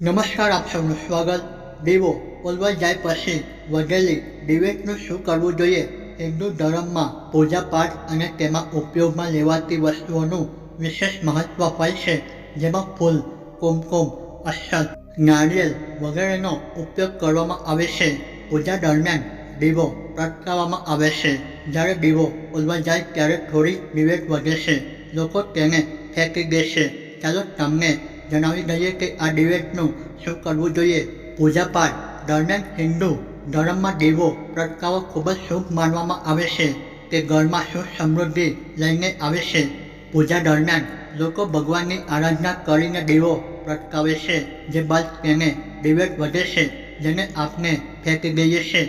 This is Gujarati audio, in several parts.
નમસ્કાર, આપ સૌનું સ્વાગત. દેવો, બોલવા જાય પછી વધેલી દિવેટનું શું કરવું જોઈએ હિન્દુ ધર્મમાં પૂજા પાઠ અને તેમાં ઉપયોગમાં લેવાતી વસ્તુઓનું વિશેષ મહત્વ હોય છે, જેમાં ફૂલ, કુમકુમ અસર નારિયેળ વગેરેનો ઉપયોગ કરવામાં આવે છે. પૂજા દરમિયાન દીવો પ્રગટાવવામાં આવે છે. જ્યારે દીવો ઓલવા જાય ત્યારે થોડી દિવેટ વધે છે. લોકો તેને ફેંકી દે છે. ચાલો તમને જણાવી દઈએ કે આ દિવેટનું શું કરવું જોઈએ? પૂજાપાઠ દરમિયાન હિન્દુ ધર્મમાં દીવો પ્રગટાવવો ખૂબ જ શુભ માનવામાં આવે છે. તે ઘરમાં સુખ સમૃદ્ધિ લઈને આવે છે. પૂજા દરમિયાન લોકો ભગવાનની આરાધના કરીને દીવો પ્રગટાવે છે, જે બાદ તેને દિવેટ વધે છે, જેને આપને ફેંકી દઈએ છે.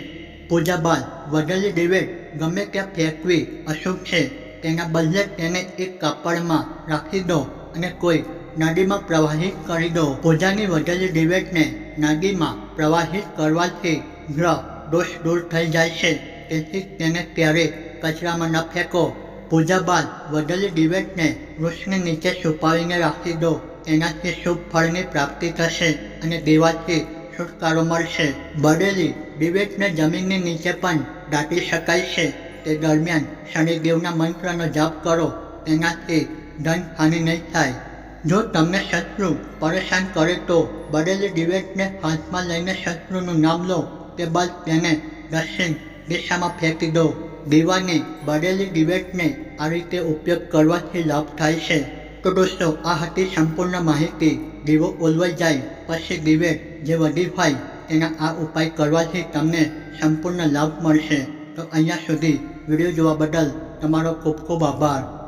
પૂજા બાદ વધેલી દિવેટ ગમે ત્યાં ફેંકવી અશુભ છે. તેના બદલે તેને એક કાપડમાં રાખી દો અને કોઈ નદીમાં પ્રવાહિત કરી દો પૂજાની વધેલી દિવેટને નદીમાં પ્રવાહિત કરવાથી ગ્રહ દોષ દૂર થઈ જાય છે. તેથી તેને ક્યારેય કચરામાં ન ફેંકો. પૂજા બાદ વધેલી દિવેટને વૃક્ષની નીચે છુપાવીને રાખી દો. એનાથી શુભ ફળની પ્રાપ્તિ થશે અને દેવાથી છુટકારો મળશે. બળેલી દિવેટને જમીનની નીચે પણ દાટી શકાય છે. તે દરમિયાન શનિદેવના મંત્રનો જાપ કરો. તેનાથી ધન હાનિ નહીં થાય. જો તમને શત્રુ પરેશાન કરે તો બળેલી દિવેટને હાથમાં લઈને શત્રુનું નામ લો. તે બાદ તેને દક્ષિણ દિશામાં ફેંકી દો. દીવાની બળેલી દિવેટને આ રીતે ઉપયોગ કરવાથી લાભ થાય છે. તો દોસ્તો, આ હતી સંપૂર્ણ માહિતી. દીવો ઓલવાઈ જાય, પછી દિવેટ જે વધી હોય તેના આ ઉપાય કરવાથી તમને સંપૂર્ણ લાભ મળશે. તો અહીંયા સુધી વીડિયો જોવા બદલ તમારો ખૂબ ખૂબ આભાર.